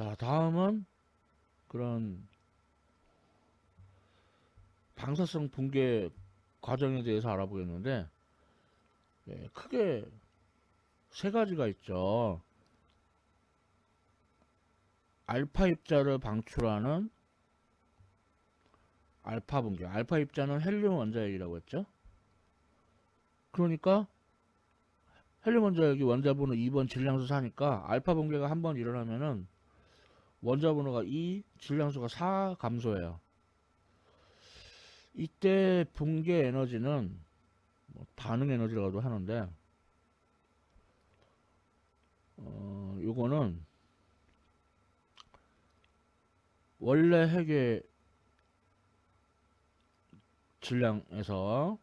자, 다음은 그런 방사성 붕괴 과정에 대해서 알아보겠는데, 예, 크게 세 가지가 있죠. 알파 입자를 방출하는 알파 붕괴. 알파 입자는 헬륨 원자핵이라고 했죠. 그러니까 헬륨 원자핵이 원자번호 2번 질량수 4니까 알파 붕괴가 한 번 일어나면은 원자 번호가 2, 질량수가 4 감소해요. 이때 붕괴 에너지는 뭐 반응 에너지라고도 하는데 어, 요거는 원래 핵의 질량에서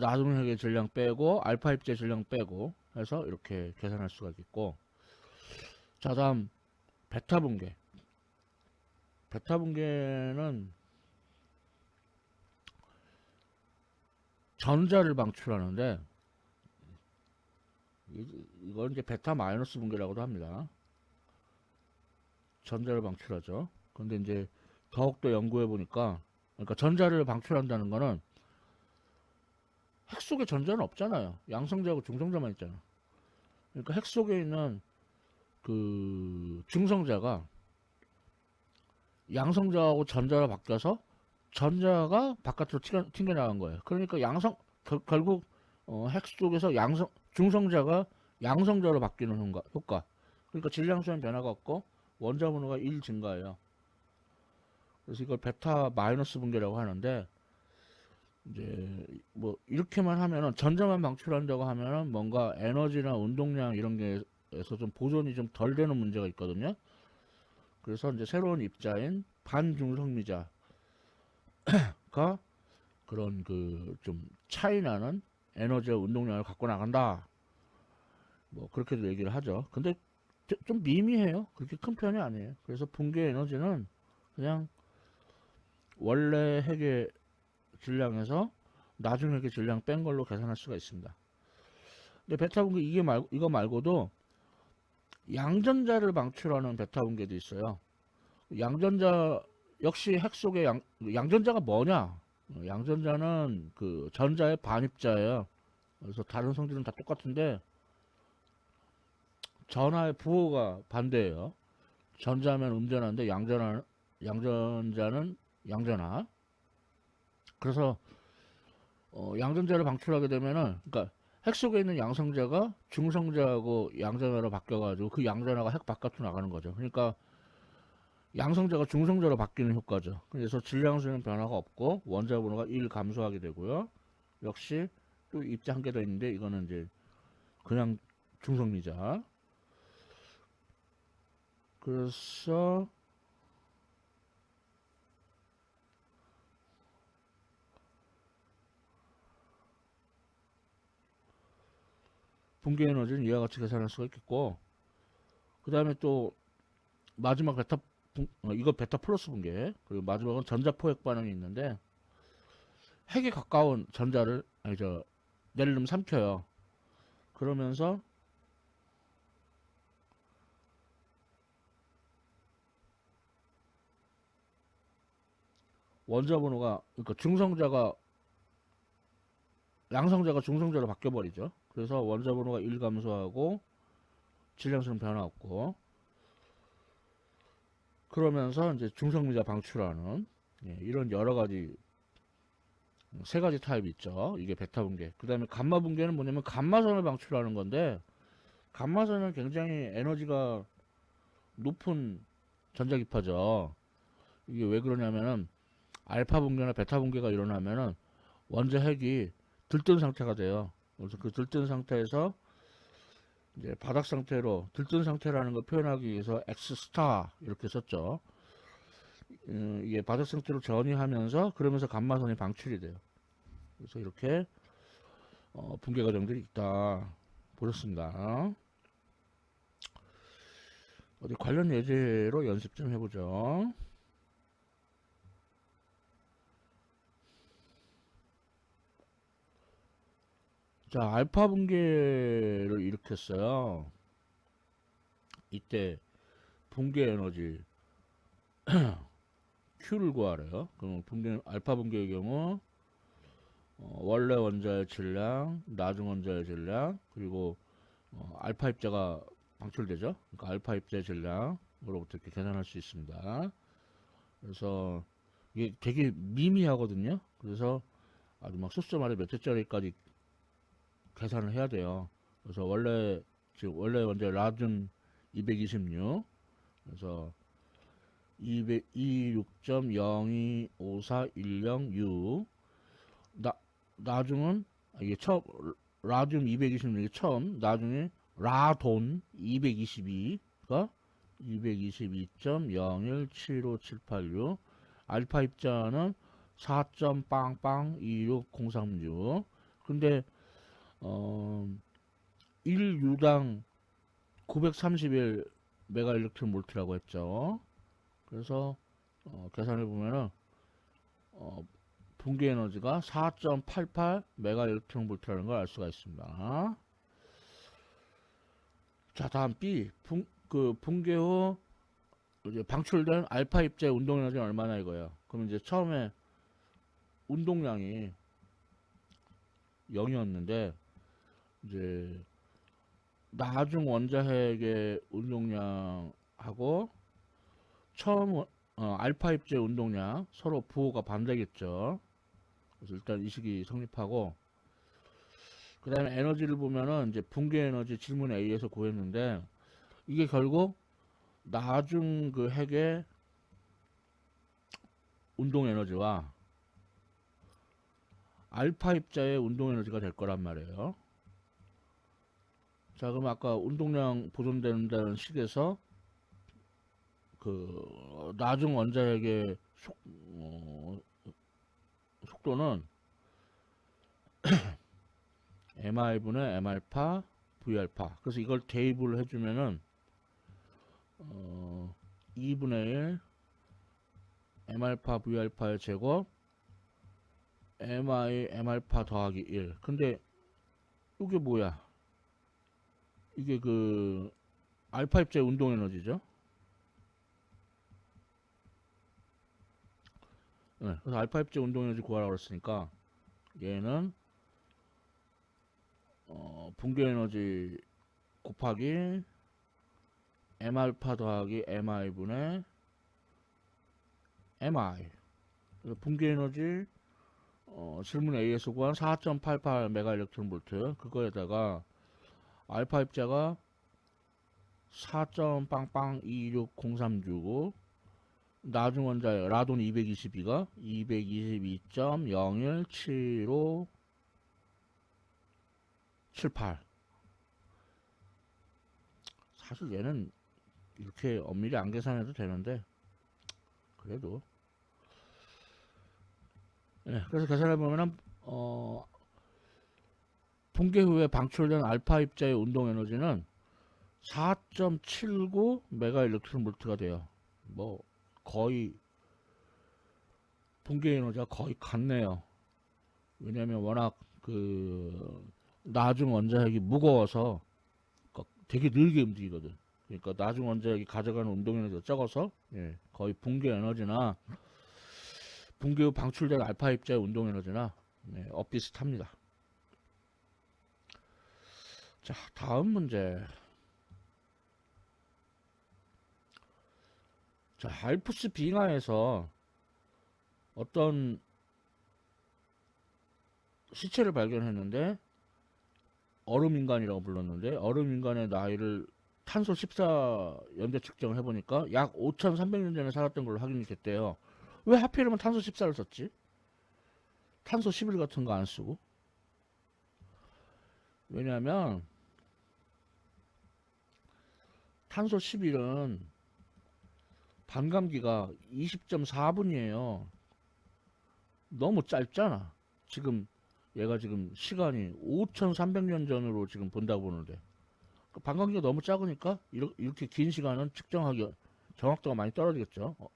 나중 핵의 질량 빼고 알파 입자 질량 빼고 해서 이렇게 계산할 수가 있고 자 다음 베타 붕괴 베타 붕괴는 전자를 방출하는데 이- 이걸 이제 베타 마이너스 붕괴라고도 합니다. 전자를 방출하죠. 근데 이제 더욱더 연구해 보니까 그러니까 전자를 방출한다는 거는 핵 속에 전자는 없잖아요. 양성자하고 중성자만 있잖아. 그러니까 핵 속에 있는 그 중성자가 양성자하고 전자로 바뀌어서 전자가 바깥으로 튕겨, 튕겨나간 거예요. 그러니까 양성 결, 결국 어, 핵 속에서 양성 중성자가 양성자로 바뀌는 효과. 그러니까 질량수는 변화가 없고 원자 번호가 1 증가해요. 그래서 이걸 베타 마이너스 붕괴라고 하는데 이제 뭐 이렇게만 하면은 전자만 방출한다고 하면은 뭔가 에너지나 운동량 이런 게 에서 좀 보존이 좀 덜 되는 문제가 있거든요. 그래서 이제 새로운 입자인 반중성미자가 그런 그 좀 차이 나는 에너지와 운동량을 갖고 나간다. 뭐 그렇게도 얘기를 하죠. 근데 저- 좀 미미해요. 그렇게 큰 편이 아니에요. 그래서 붕괴 에너지는 그냥 원래 핵의 질량에서 나중 핵의 질량 뺀 걸로 계산할 수가 있습니다. 근데 베타 붕괴 이게 말 이거 말고도 양전자를 방출하는 베타 붕괴도 있어요. 양전자 역시 핵 속의 양, 양전자가 뭐냐? 양전자는 그 전자의 반입자예요. 그래서 다른 성질은 다 똑같은데 전하의 부호가 반대예요. 전자면 음전하인데 양전하 양전자는 양전하. 그래서 어, 양전자를 방출하게 되면은 그러니까 핵 속에 있는 양성자가 중성자하고 양전하로 바뀌어가지고 그 양전하가 핵 바깥으로 나가는 거죠. 그러니까 양성자가 중성자로 바뀌는 효과죠. 그래서 질량수는 변화가 없고 원자 번호가 1 감소하게 되고요. 역시 또 입자 한 개 더 있는데 이거는 이제 그냥 중성미자. 그래서 붕괴 에너지는 이와 같이 계산할 수가 있겠고 그 다음에 또 마지막 베타 붕- 어, 이거 베타 플러스 붕괴 그리고 마지막은 전자 포획 반응이 있는데 핵에 가까운 전자를 아니 저 낼름 삼켜요. 그러면서 원자 번호가 그러니까 중성자가 양성자가 중성자로 바뀌어 버리죠 그래서 원자 번호가 1 감소하고 질량수는 변화 없고 그러면서 이제 중성미자 방출하는 예, 이런 여러 가지 세 가지 타입이 있죠. 이게 베타 붕괴. 그 다음에 감마 붕괴는 뭐냐면 감마선을 방출하는 건데 감마선은 굉장히 에너지가 높은 전자기파죠. 이게 왜 그러냐면은 알파 붕괴나 베타 붕괴가 일어나면은 원자 핵이 들뜬 상태가 돼요. 그래서 그 들뜬 상태에서 이제 바닥 상태로 들뜬 상태라는 걸 표현하기 위해서 X 스타 이렇게 썼죠. 음, 이게 바닥 상태로 전이하면서 그러면서 감마선이 방출이 돼요. 그래서 이렇게 어, 붕괴 과정들이 있다 보셨습니다. 어디 관련 예제로 연습 좀 해보죠. 자, 알파 붕괴를 일으켰어요. 이때 붕괴 에너지 Q를 구하래요. 그럼 붕괴 알파 붕괴의 경우 어, 원래 원자의 질량, 나중 원자의 질량, 그리고 어, 알파 입자가 방출되죠. 그러니까 알파 입자의 질량으로부터 이렇게 계산할 수 있습니다. 그래서 이게 되게 미미하거든요. 그래서 아주 막 수수 말에 몇 회짜리까지 계산을 해야 돼요. 그래서 원래 지금 원래 원자 라준 226 그래서 200 26.025410U 나 나중은 아, 이게 처음 라듐 226이 처음 나중에 라돈 222가 222.01757886 알파 입자는 4.빵빵26036 근데 어 1유당 931 메가 일렉트론 볼트라고 했죠. 그래서 어, 계산해 보면은 어, 붕괴 에너지가 4.88 메가 일렉트론 볼트라는 걸 알 수가 있습니다. 자, 다음 B 붕, 그 붕괴 후 이제 방출된 알파 입자의 운동 에너지는 얼마나 이거예요. 그럼 이제 처음에 운동량이 0이었는데 이제 나중 원자핵의 운동량하고 처음 원- 어, 알파 입자의 운동량 서로 부호가 반대겠죠. 그래서 일단 이 식이 성립하고 그 다음에 에너지를 보면은 이제 붕괴 에너지 질문 A에서 구했는데 이게 결국 나중 그 핵의 운동 에너지와 알파 입자의 운동 에너지가 될 거란 말이에요. 자, 그럼 아까 운동량 보존된다는 식에서 그 나중 원자핵의 속, 어, 속도는 mi분의 m알파 v알파. 그래서 이걸 대입을 해주면은 어, 2분의 1 m알파 v알파의 제곱 mi m알파 더하기 1 근데 이게 뭐야 이게 그 알파 입자의 운동 에너지죠? 네, 그래서 알파 입자 운동 에너지 구하라고 그랬으니까 얘는 어, 붕괴 에너지 곱하기 m 알파 더하기 mi 분의 mi 붕괴 에너지 어, 질문 A에서 구한 4.88 메가 일렉트론 볼트. 그거에다가 알파 입자가 4.빵빵26036 나중 원자 라돈 222가 222.017578 사실 얘는 이렇게 엄밀히 안 계산해도 되는데 그래도 네, 그래서 계산해 보면은 어 붕괴 후에 방출된 알파 입자의 운동 에너지는 4.79 메가 일렉트론 볼트가 돼요. 뭐 거의 붕괴 에너지가 거의 같네요. 왜냐면 워낙 그 나중 원자핵이 무거워서 그 되게 느리게 움직이거든. 그러니까 나중 원자핵이 가져가는 운동 에너지가 적어서 예, 거의 붕괴 에너지나 붕괴 후 방출된 알파 입자의 운동 에너지나 네, 엇비슷합니다. 자, 다음 문제. 자, 알프스 빙하에서 어떤 시체를 발견했는데 얼음 인간이라고 불렀는데 얼음 인간의 나이를 탄소 14 연대 측정을 해보니까 약 5,300년 전에 살았던 걸로 확인이 됐대요. 왜 하필이면 탄소 14를 썼지? 탄소 11 같은 거 안 쓰고? 왜냐하면 탄소 11은 반감기가 20.4분이에요. 너무 짧잖아. 지금 얘가 지금 시간이 5,300년 전으로 지금 본다고 보는데 그 반감기가 너무 작으니까 이렇게, 긴 시간은 측정하기 정확도가 많이 떨어지겠죠. 어.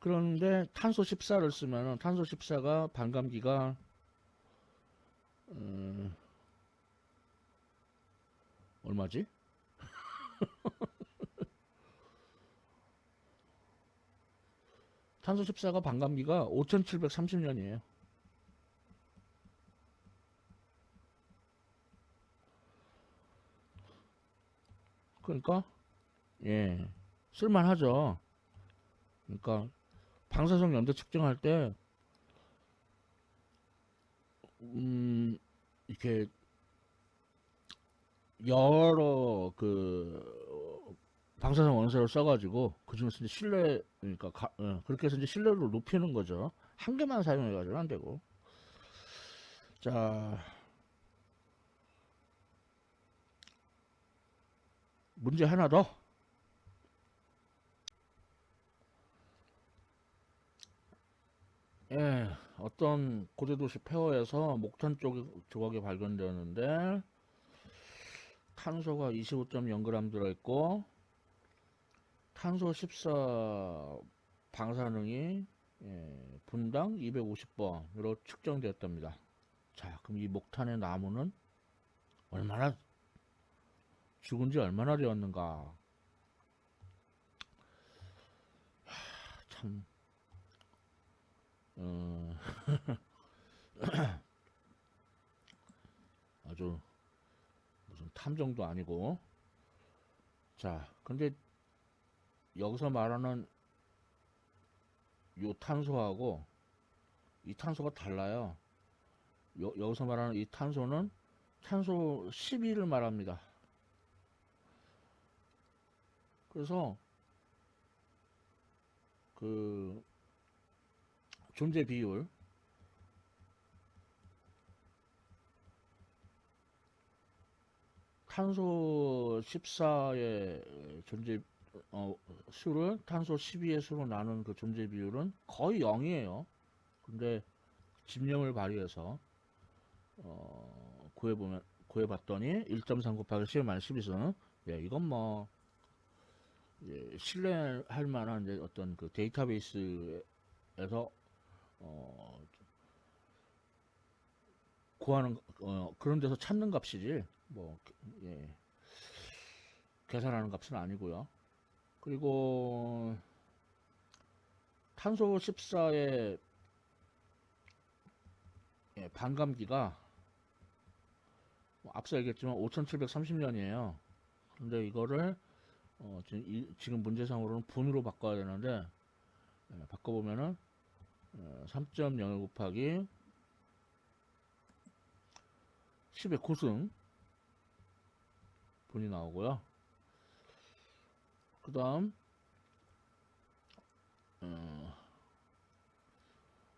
그런데 탄소 14를 쓰면은 탄소 14가 반감기가 음, 얼마지? 탄소 14가 반감기가 5730년이에요. 그러니까 예 쓸만하죠. 그러니까 방사성 연대 측정할 때 음, 이렇게 여러 그 방사성 원소를 써가지고 그 중에서 이제 신뢰 그러니까 가- 어, 그렇게 해서 이제 신뢰를 높이는 거죠. 한 개만 사용해가지고는 안 되고. 자 문제 하나 더. 예, 어떤 고대도시 폐허에서 목탄 쪽 조각이 발견되었는데 탄소가 25.0g 들어있고 탄소 14 방사능이 예, 분당 250번으로 측정되었답니다. 자, 그럼 이 목탄의 나무는 얼마나 죽은 지 얼마나 되었는가? 하, 참, 어, 아주 탐정도 아니고. 자, 근데 여기서 말하는 요 탄소하고 이 탄소가 달라요. 여, 여기서 말하는 이 탄소는 탄소 12를 말합니다. 그래서 그 존재 비율 탄소 14의 존재 어, 수를 탄소 12의 수로 나눈 그 존재 비율은 거의 0이에요. 근데 집념을 발휘해서 어, 구해보면 구해봤더니 1.3 곱하기 10 마이너스 12는 예, 이건 뭐 예, 신뢰할 만한 이제 어떤 그 데이터베이스에서 어, 구하는 어, 그런 데서 찾는 값이지 뭐 예, 계산하는 값은 아니고요. 그리고 탄소 14의 예, 반감기가 뭐 앞서 얘기했지만 5730년이에요. 근데 이거를 어, 지금, 이- 지금 문제상으로는 분으로 바꿔야 되는데 예, 바꿔보면은 어, 3.01 곱하기 10의 고승 분이 나오고요. 그 다음 어,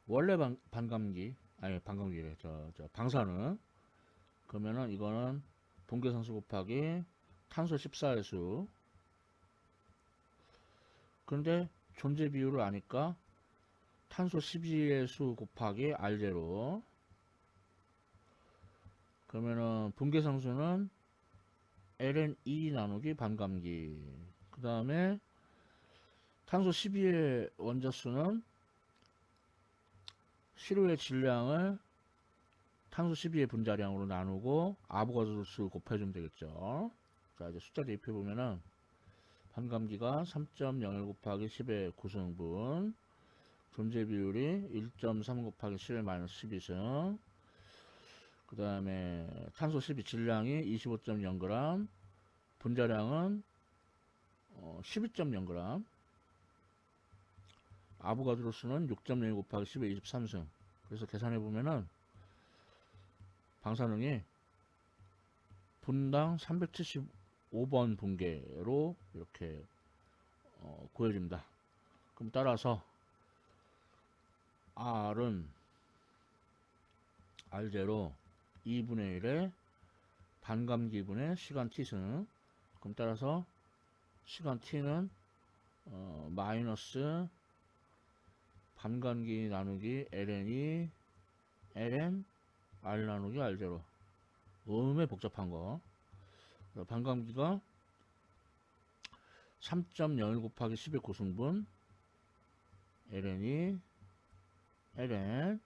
원래 반, 반감기 아니 반감기래 저, 저 방사능. 그러면은 이거는 동계산수 곱하기 탄소 14의 수. 근데 존재 비율을 아니까 탄소 12의 수 곱하기 R0 그러면은 분계상수는 ln2 나누기 반감기. 그 다음에 탄소 12의 원자수는 시료의 질량을 탄소 12의 분자량으로 나누고 아보가드로 수 곱해주면 되겠죠. 자 이제 숫자 대입해 보면은 반감기가 3.01 곱하기 10의 9승분 존재 비율이 1.3 곱하기 10의 마이너스 12승 그 다음에 탄소 12 질량이 25.0g 분자량은 어, 12.0g 아보가드로 수는 6.0 곱하기 10의 23승 그래서 계산해 보면은 방사능이 분당 375번 분계로 이렇게 어, 구해집니다. 그럼 따라서 R은 R0 2분의 1의 반감기분의 시간 t승 그럼 따라서 시간 t는 어, 마이너스 반감기 나누기 ln이 ln r 나누기 r0 음에 복잡한 거. 어, 반감기가 3.01 곱하기 10의 고승분 ln이 ln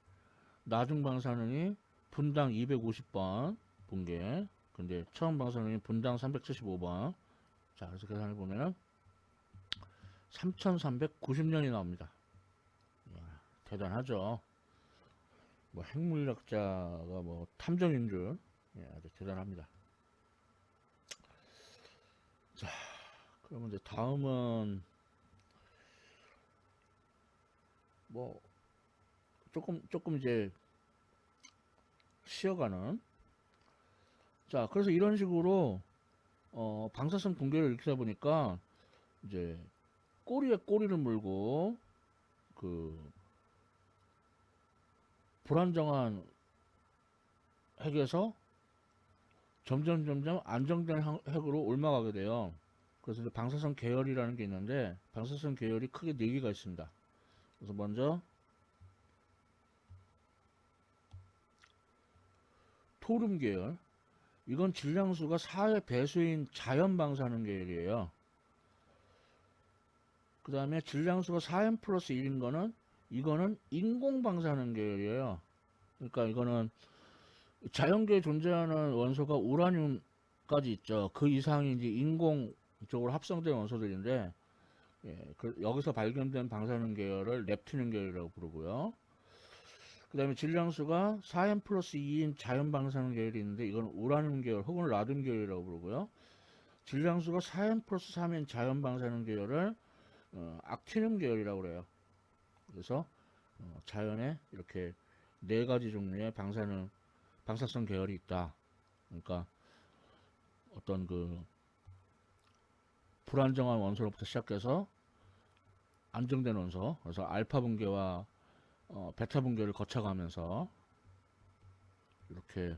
나중 방사능이 분당 250번 분계 근데 처음 방사능이 분당 375번 자 그래서 계산해 보면은 3390년이 나옵니다 대단하죠. 뭐 핵물리학자가 뭐 탐정인 줄 예, 아주 대단합니다. 자, 그러면 이제 다음은 뭐 조금 조금 이제 쉬어가는 자 그래서 이런 식으로 어 방사성 붕괴를 일으키다 보니까 이제 꼬리에 꼬리를 물고 그 불안정한 핵에서 점점 점점 안정된 항- 핵으로 옮아가게 돼요. 그래서 방사성 계열이라는 게 있는데 방사성 계열이 크게 네 개가 있습니다. 그래서 먼저 토름 계열 이건 질량수가 4의 배수인 자연 방사능 계열이에요. 그 다음에 질량수가 4n 플러스 1인 거는 이거는 인공 방사능 계열이에요. 그러니까 이거는 자연계에 존재하는 원소가 우라늄까지 있죠. 그 이상이 이제 인공적으로 합성된 원소들인데 예, 그 여기서 발견된 방사능 계열을 넵튠 계열이라고 부르고요. 그 다음에 질량수가 4n 플러스 2인 자연 방사능 계열이 있는데 이건 우라늄 계열 혹은 라듐 계열이라고 부르고요. 질량수가 4n 플러스 3인 자연 방사능 계열을 어, 악티늄 계열이라고 그래요. 그래서 어, 자연에 이렇게 네 가지 종류의 방사능 방사성 계열이 있다. 그러니까 어떤 그 불안정한 원소로부터 시작해서 안정된 원소, 그래서 알파 분계와 어, 베타 분계를 거쳐가면서 이렇게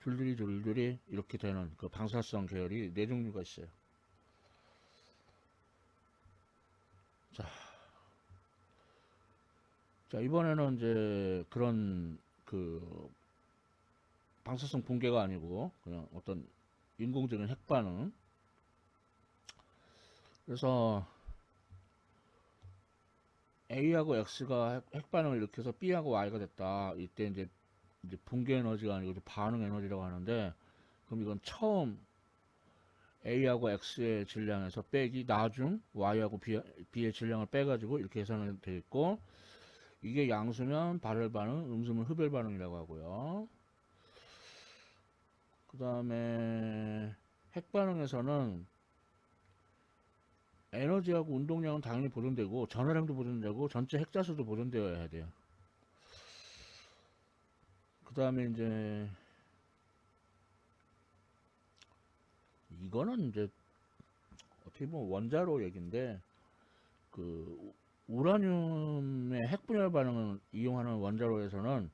줄줄이 줄줄이 이렇게 되는 그 방사성 계열이 네 종류가 있어요. 자, 자 이번에는 이제 그런 그 방사성 붕괴가 아니고 그냥 어떤 인공적인 핵 반응. 그래서 A하고 X가 핵, 핵 반응을 일으켜서 B하고 Y가 됐다. 이때 이제 이제 붕괴 에너지가 아니고 이제 반응 에너지라고 하는데 그럼 이건 처음 A하고 X의 질량에서 빼기 나중 Y하고 B, B의 질량을 빼가지고 이렇게 계산이 되어 있고 이게 양수면 발열 반응, 음수면 흡열 반응이라고 하고요. 그 다음에 핵 반응에서는 에너지하고 운동량은 당연히 보존되고 전화량도 보존되고 전체 핵자수도 보존되어야 돼요. 그 다음에 이제 이거는 이제 어떻게 보면 원자로 얘기인데 그 우라늄의 핵분열 반응을 이용하는 원자로에서는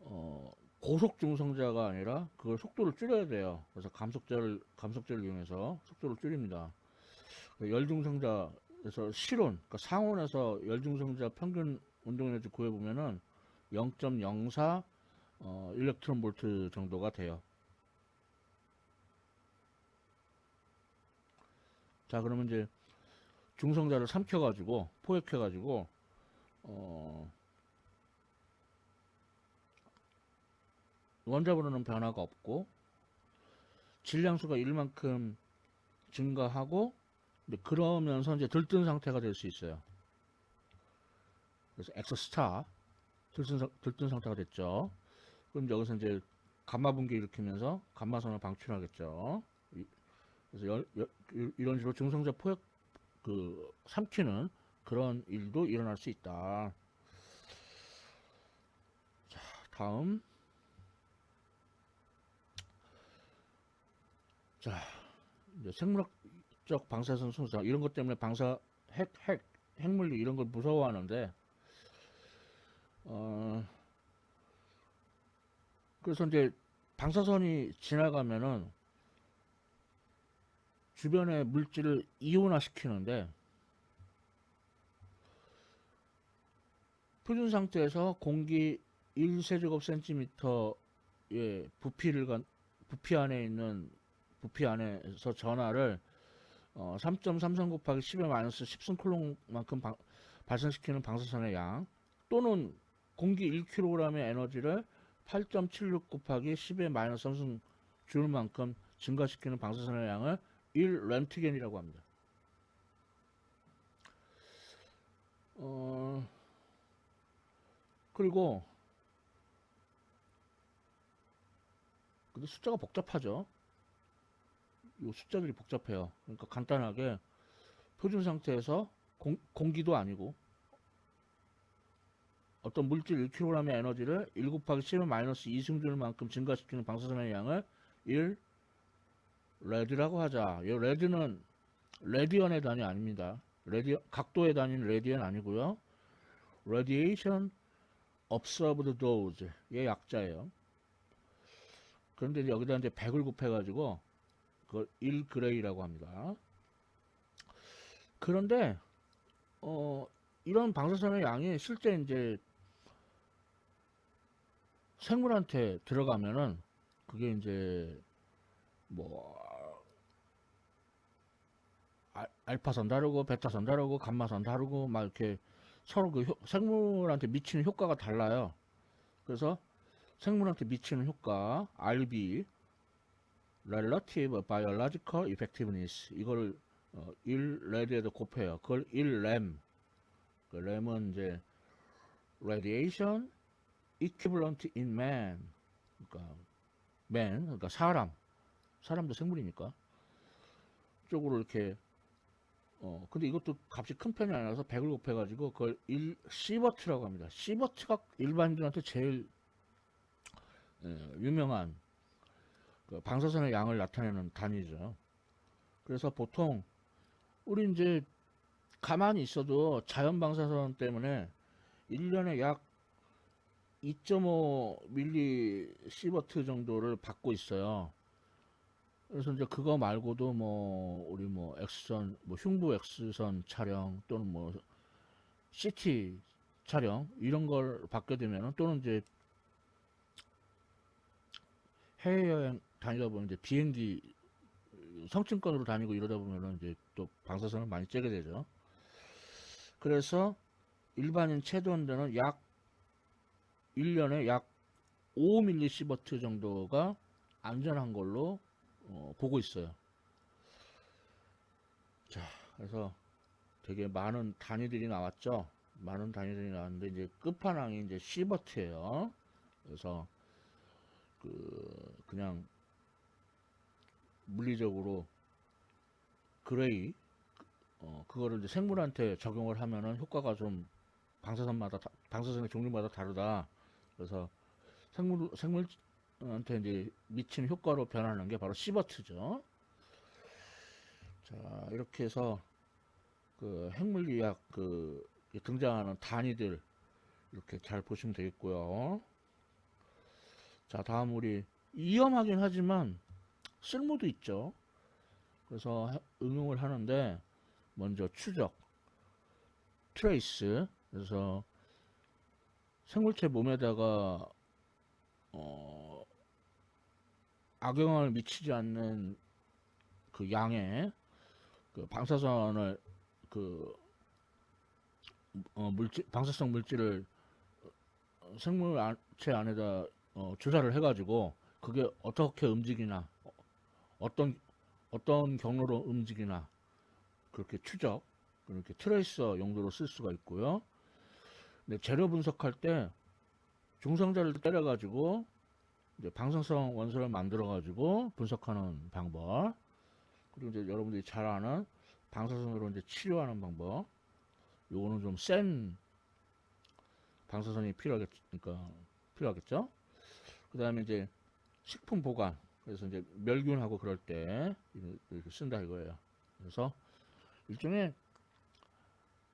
어 고속 중성자가 아니라 그걸 속도를 줄여야 돼요. 그래서 감속자를 감속자를 이용해서 속도를 줄입니다. 그 열중성자에서 실온, 그러니까 상온에서 열중성자 평균 운동에너지 구해 보면은 0.04 어, 일렉트론 볼트 정도가 돼요. 자, 그러면 이제 중성자를 삼켜가지고 포획해가지고 어, 원자번호는 변화가 없고 질량수가 1만큼 증가하고 그러면서 이제 들뜬 상태가 될 수 있어요. 그래서 엑소 스타 들뜬, 상- 들뜬 상태가 됐죠. 그럼 여기서 이제 감마 분계 일으키면서 감마선을 방출하겠죠. 이- 그래서 열- 열- 이- 이런 식으로 중성자 포획 그 삼키는 그런 일도 일어날 수 있다. 자, 다음. 자, 이제 생물학 적 방사선 순서 이런 것 때문에 방사 핵, 핵, 핵물리 이런 걸 무서워하는데 어 그래서 이제 방사선이 지나가면은 주변의 물질을 이온화 시키는데 표준 상태에서 공기 1세제곱 센티미터의 부피를 간 부피 안에 있는 부피 안에서 전하를 어, 3.33 곱하기 10의 마이너스 10승 콜롬만큼 방- 발생시키는 방사선의 양 또는 공기 1kg의 에너지를 8.76 곱하기 10의 마이너스 3승 줄만큼 증가시키는 방사선의 양을 1 렌트겐이라고 합니다. 어, 그리고 근데 숫자가 복잡하죠. 이 숫자들이 복잡해요. 그러니까 간단하게 표준 상태에서 공, 공기도 아니고 어떤 물질 1kg의 에너지를 1 곱하기 10의 마이너스 2승준만큼 증가시키는 방사선의 양을 1 레드라고 하자. 이 레드는 레디언의 단위 아닙니다. 레디 각도의 단위는 레디언 아니고요. radiation observed dose 의 약자예요. 그런데 여기다 이제 100을 곱해가지고 그걸 1그레이라고 합니다. 그런데 어 이런 방사선의 양이 실제 이제 생물한테 들어가면은 그게 이제 뭐 알- 알파선 다르고 베타선 다르고 감마선 다르고 막 이렇게 서로 그 효- 생물한테 미치는 효과가 달라요. 그래서 생물한테 미치는 효과 RB Relative Biological Effectiveness 이거를 어, 1 레드에도 곱해요. 그걸 1 램. 그 램은 이제 Radiation Equivalent in Man. 그러니까 man, 그러니까 사람. 사람도 생물이니까. 쪽으로 이렇게 어 근데 이것도 값이 큰 편이 아니라서 100을 곱해 가지고 그걸 1 시버트라고 합니다. 시버트가 일반인들한테 제일 예, 유명한 그 방사선의 양을 나타내는 단위죠. 그래서 보통 우리 이제 가만히 있어도 자연 방사선 때문에 1년에 약 2.5 밀리 시버트 정도를 받고 있어요. 그래서 이제 그거 말고도 뭐 우리 뭐 X선 뭐 흉부 X선 촬영 또는 뭐 CT 촬영 이런 걸 받게 되면은 또는 이제 해외여행 다니다 보면 이제 비행기 성층권으로 다니고 이러다 보면은 이제 또 방사선을 많이 쬐게 되죠. 그래서 일반인 체도원들은 약 1년에 약 5밀리시버트 정도가 안전한 걸로 어, 보고 있어요. 자, 그래서 되게 많은 단위들이 나왔죠. 많은 단위들이 나왔는데 이제 끝판왕이 이제 시버트예요. 그래서 그 그냥 물리적으로 그레이 어 그거를 이제 생물한테 적용을 하면은 효과가 좀 방사선마다 다- 방사선의 종류마다 다르다. 그래서 생물 생물한테 이제 미치는 효과로 변하는 게 바로 시버트죠. 자 이렇게 해서 그 핵물리학 그 등장하는 단위들 이렇게 잘 보시면 되겠고요. 자 다음 우리 위험하긴 하지만 쓸모도 있죠. 그래서 해- 응용을 하는데 먼저 추적, 트레이스. 그래서 생물체 몸에다가 어, 악영향을 미치지 않는 그 양의 그 방사선을 그 어, 물질 방사성 물질을 어, 생물체 안에다 어, 조사를 해가지고 그게 어떻게 움직이나 어, 어떤 어떤 경로로 움직이나 그렇게 추적 그렇게 트레이서 용도로 쓸 수가 있고요. 근데 재료 분석할 때 중성자를 때려가지고 이제 방사성 원소를 만들어가지고 분석하는 방법 그리고 이제 여러분들이 잘 아는 방사선으로 이제 치료하는 방법 요거는 좀 센 방사선이 필요하겠 그러니까 필요하겠죠. 그 다음에 이제 식품 보관 그래서 이제 멸균하고 그럴 때 이렇게 쓴다 이거예요. 그래서 일종의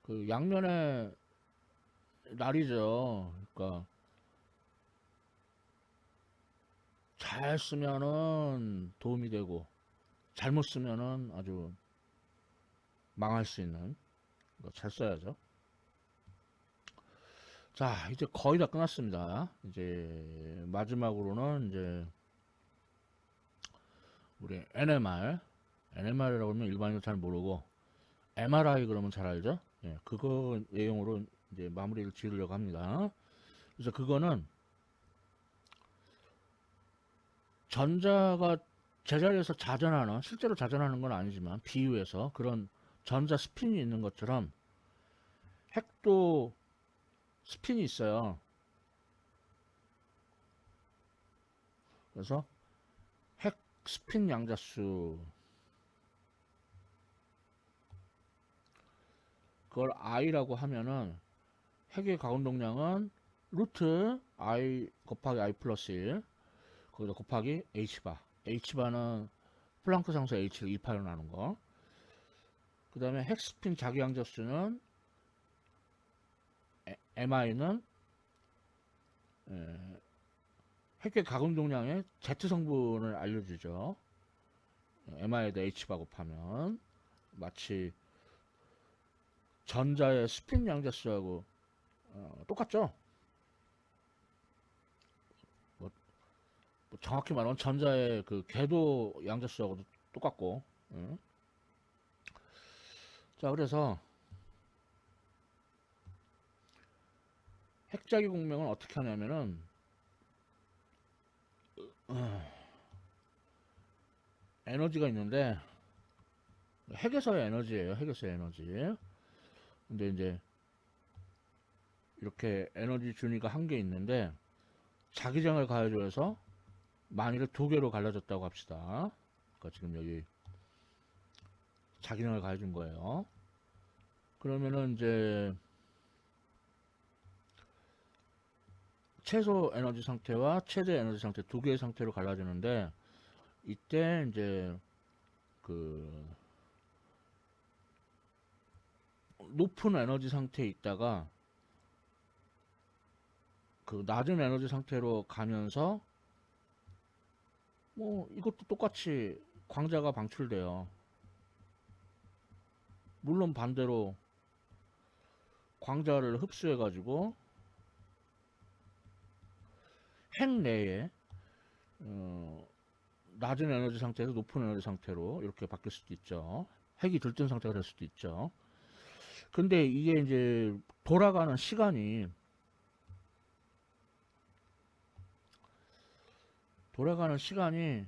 그 양면의 날이죠. 그러니까 잘 쓰면은 도움이 되고 잘못 쓰면은 아주 망할 수 있는 거잘 써야죠. 자, 이제 거의 다 끝났습니다. 이제 마지막으로는 이제 우리 NMR, NMR이라고 하면 일반인은 잘 모르고 MRI 그러면 잘 알죠? 예, 그거 내용으로 이제 마무리를 지으려고 합니다. 그래서 그거는 전자가 제자리에서 자전하는 실제로 자전하는 건 아니지만 비유해서 그런 전자 스핀이 있는 것처럼 핵도 스핀이 있어요. 그래서 핵 스핀 양자수 그걸 i라고 하면은 핵의 가운동량은 루트 i 곱하기 i 플러스 1 거기다 곱하기 h바 h바는 플랑크 상수 h를 2파로 나눈 거. 그 다음에 핵스핀 자기 양자수는 mi는 핵의 가공동량의 z 성분을 알려주죠. mi에다 h바 곱하면 마치 전자의 스핀 양자수하고 어, 똑같죠. 뭐, 뭐 정확히 말하면 전자의 그 궤도 양자수하고도 똑같고. 응? 자, 그래서 핵자기 공명은 어떻게 하냐면은 어, 에너지가 있는데 핵에서의 에너지예요. 핵에서의 에너지. 근데 이제 이렇게 에너지 준위가 한 개 있는데 자기장을 가해줘서 만일에 두 개로 갈라졌다고 합시다. 그러니까 지금 여기 자기장을 가해준 거예요. 그러면은 이제 최소 에너지 상태와 최대 에너지 상태 두 개의 상태로 갈라지는데 이때 이제 그 높은 에너지 상태에 있다가 그 낮은 에너지 상태로 가면서 뭐 이것도 똑같이 광자가 방출돼요. 물론 반대로 광자를 흡수해 가지고 핵 내에 어, 낮은 에너지 상태에서 높은 에너지 상태로 이렇게 바뀔 수도 있죠. 핵이 들뜬 상태가 될 수도 있죠. 근데 이게 이제 돌아가는 시간이 돌아가는 시간이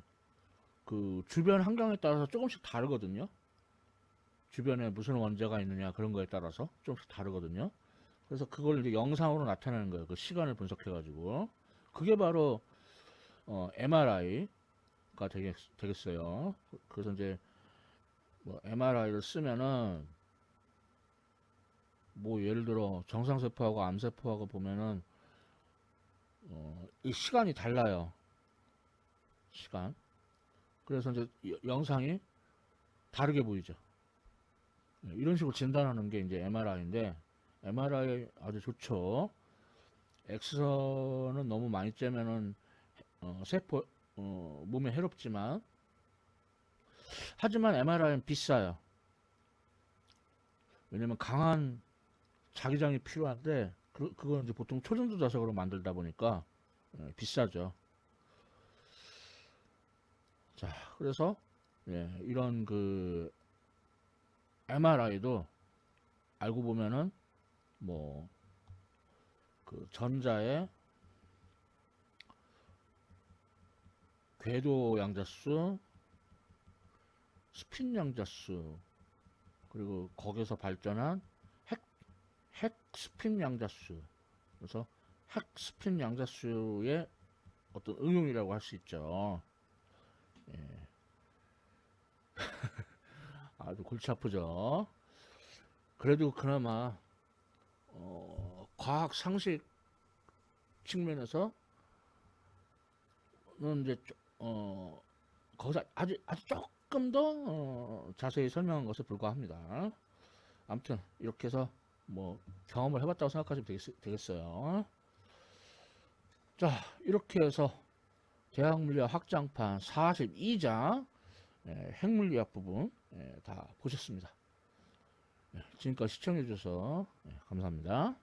그 주변 환경에 따라서 조금씩 다르거든요. 주변에 무슨 원자가 있느냐 그런 거에 따라서 조금씩 다르거든요. 그래서 그걸 이제 영상으로 나타내는 거예요. 그 시간을 분석해 가지고 그게 바로 어, MRI가 되겠, 되겠어요. 그래서 이제 뭐 MRI를 쓰면은 뭐 예를 들어 정상세포하고 암세포하고 보면은 어, 이 시간이 달라요. 시간. 그래서 이제 여- 영상이 다르게 보이죠. 네, 이런 식으로 진단하는 게 이제 MRI인데 MRI 아주 좋죠. X선은 너무 많이 쬐면은 어, 세포 어, 몸에 해롭지만 하지만 MRI는 비싸요. 왜냐면 강한 자기장이 필요한데 그, 그건 이제 보통 초전도 자석으로 만들다 보니까 예, 비싸죠. 자, 그래서 예, 이런 그 MRI도 알고 보면은 뭐 그 전자의 궤도 양자수, 스핀 양자수, 그리고 거기서 발전한 핵, 핵 스핀 양자수. 그래서 핵 스핀 양자수의 어떤 응용이라고 할 수 있죠. 예. 아주 골치 아프죠. 그래도 그나마 어, 과학 상식 측면에서는 이제 조- 어, 거기서 아주 아주 조금 더 어, 자세히 설명한 것에 불과합니다. 아무튼 이렇게 해서 뭐 경험을 해봤다고 생각하시면 되겠, 되겠 어요. 자 이렇게 해서 대학물리학 확장판 42장 예, 핵물리학 부분 예, 다 보셨습니다. 예, 지금까지 시청해주셔서 예, 감사합니다.